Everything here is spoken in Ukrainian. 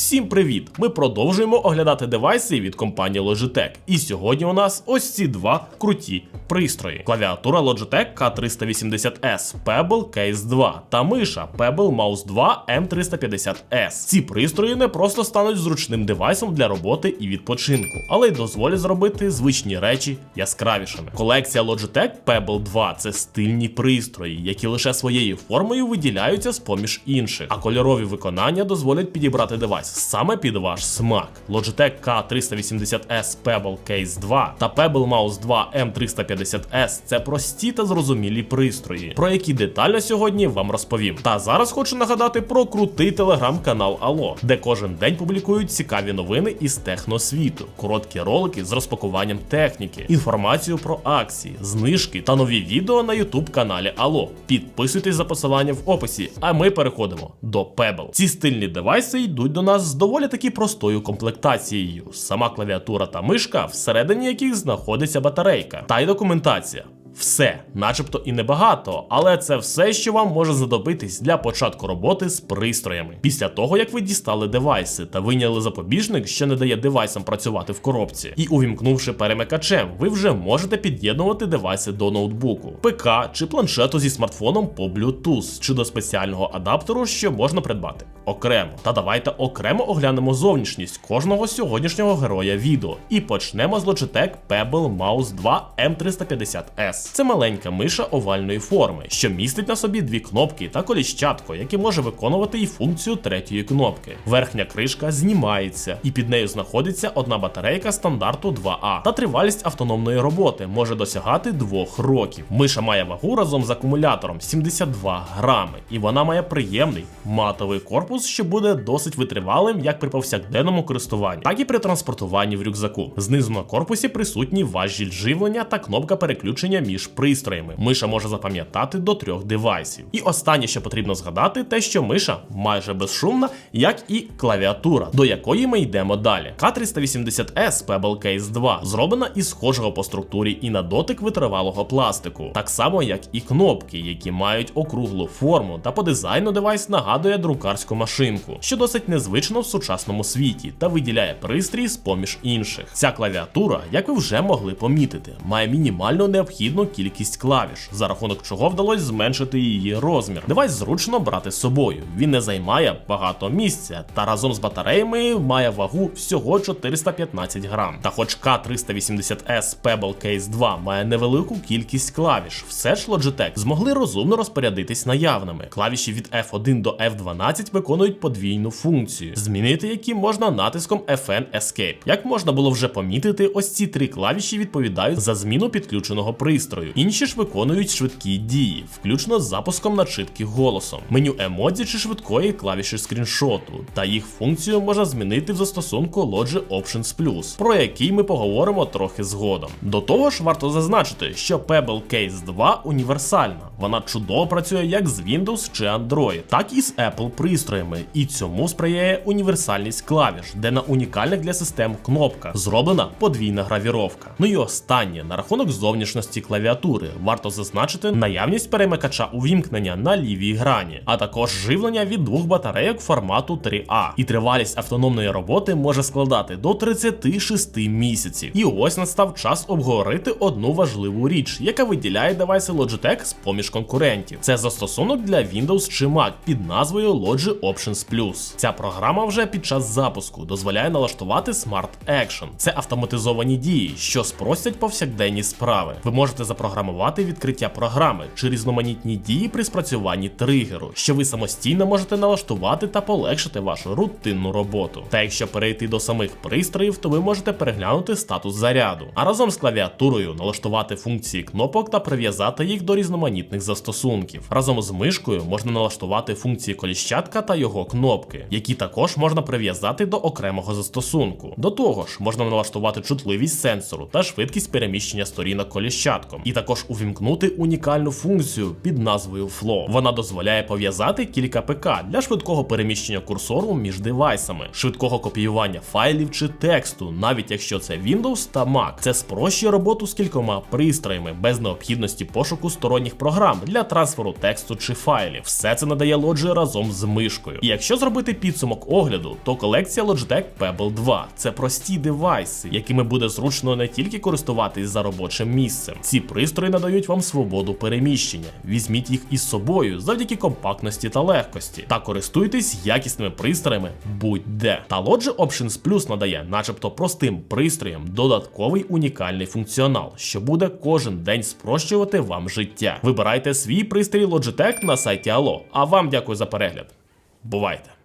Всім привіт! Ми продовжуємо оглядати девайси від компанії Logitech. І сьогодні у нас ось ці два круті пристрої: клавіатура Logitech K380S Pebble Case 2 та миша Pebble Mouse 2 M350S. Ці пристрої не просто стануть зручним девайсом для роботи і відпочинку, але й дозволять зробити звичні речі яскравішими. Колекція Logitech Pebble 2 це стильні пристрої, які лише своєю формою виділяються з поміж інших, а кольорові виконання дозволять підібрати девайс саме під ваш смак. Logitech K380S Pebble Case 2 та Pebble Mouse 2 M350S це прості та зрозумілі пристрої, про які детально сьогодні вам розповім. Та зараз хочу нагадати про крутий телеграм-канал Алло, де кожен день публікують цікаві новини із техносвіту, короткі ролики з розпакуванням техніки, інформацію про акції, знижки та нові відео на YouTube каналі Алло. Підписуйтесь за посиланням в описі, а ми переходимо до Pebble. Ці стильні девайси йдуть до нас з доволі таки простою комплектацією. Сама клавіатура та мишка, всередині яких знаходиться батарейка, та й документація. Все, начебто і небагато, але це все, що вам може знадобитись для початку роботи з пристроями. Після того, як ви дістали девайси та виняли запобіжник, що не дає девайсам працювати в коробці, і увімкнувши перемикачем, ви вже можете під'єднувати девайси до ноутбуку, ПК чи планшету зі смартфоном по Bluetooth чи до спеціального адаптеру, що можна придбати окремо. Та давайте окремо оглянемо зовнішність кожного сьогоднішнього героя відео. І почнемо з Logitech Pebble Mouse 2 M350S. Це маленька миша овальної форми, що містить на собі дві кнопки та коліщатко, яке може виконувати і функцію третьої кнопки. Верхня кришка знімається, і під нею знаходиться одна батарейка стандарту 2А. Та тривалість автономної роботи може досягати 2 років. Миша має вагу разом з акумулятором 72 грами, і вона має приємний матовий корпус, що буде досить витривалим як при повсякденному користуванні, так і при транспортуванні в рюкзаку. Знизу на корпусі присутній важіль живлення та кнопка переключення між пристроями. Миша може запам'ятати до трьох девайсів. І останнє, що потрібно згадати, те, що миша майже безшумна, як і клавіатура, до якої ми йдемо далі. K380S Pebble Case 2 зроблена із схожого по структурі і на дотик витривалого пластику, так само як і кнопки, які мають округлу форму, та по дизайну девайс нагадує друкарську машинку, що досить незвично в сучасному світі та виділяє пристрій з поміж інших. Ця клавіатура, як ви вже могли помітити, має мінімально необхідну кількість клавіш, за рахунок чого вдалося зменшити її розмір. Девайс зручно брати з собою. Він не займає багато місця та разом з батареями має вагу всього 415 грам. Та хоч K380S Pebble Case 2 має невелику кількість клавіш, все ж Logitech змогли розумно розпорядитись наявними. Клавіші від F1 до F12 виконують подвійну функцію, змінити які можна натиском FN Escape. Як можна було вже помітити, ось ці три клавіші відповідають за зміну підключеного пристрою. Інші ж виконують швидкі дії, включно з запуском начитки голосом, меню емодзі чи швидкої клавіші скріншоту, та їх функцію можна змінити в застосунку Logi Options Plus, про який ми поговоримо трохи згодом. До того ж, варто зазначити, що Pebble Case 2 універсальна. Вона чудово працює як з Windows чи Android, так і з Apple пристроями, і цьому сприяє універсальність клавіш, де на унікальних для систем кнопках зроблена подвійна гравіровка. Ну і останнє на рахунок зовнішності клавіатури варто зазначити наявність перемикача увімкнення на лівій грані, а також живлення від двох батарейок формату 3А. І тривалість автономної роботи може складати до 36 місяців. І ось настав час обговорити одну важливу річ, яка виділяє девайси Logitech з поміж конкурентів. Це застосунок для Windows чи Mac під назвою Logi Options Plus. Ця програма вже під час запуску дозволяє налаштувати Smart Action. Це автоматизовані дії, що спростять повсякденні справи. Ви можете запрограмувати відкриття програми чи різноманітні дії при спрацюванні тригеру, що ви самостійно можете налаштувати та полегшити вашу рутинну роботу. Та якщо перейти до самих пристроїв, то ви можете переглянути статус заряду, а разом з клавіатурою налаштувати функції кнопок та прив'язати їх до різноманітних застосунків. Разом з мишкою можна налаштувати функції коліщатка та його кнопки, які також можна прив'язати до окремого застосунку. До того ж, можна налаштувати чутливість сенсору та швидкість переміщення сторінок коліщатком, кодом, і також увімкнути унікальну функцію під назвою Flow. Вона дозволяє пов'язати кілька ПК для швидкого переміщення курсору між девайсами, швидкого копіювання файлів чи тексту, навіть якщо це Windows та Mac. Це спрощує роботу з кількома пристроями без необхідності пошуку сторонніх програм для трансферу тексту чи файлів. Все це надає Logitech разом з мишкою. І якщо зробити підсумок огляду, то колекція Logitech Pebble 2 це прості девайси, якими буде зручно не тільки користуватись за робочим місцем. Ці пристрої надають вам свободу переміщення. Візьміть їх із собою завдяки компактності та легкості, та користуйтесь якісними пристроями будь-де. Та Logi Options Plus надає, начебто, простим пристроям додатковий унікальний функціонал, що буде кожен день спрощувати вам життя. Вибирайте свій пристрій Logitech на сайті Allo. А вам дякую за перегляд. Бувайте!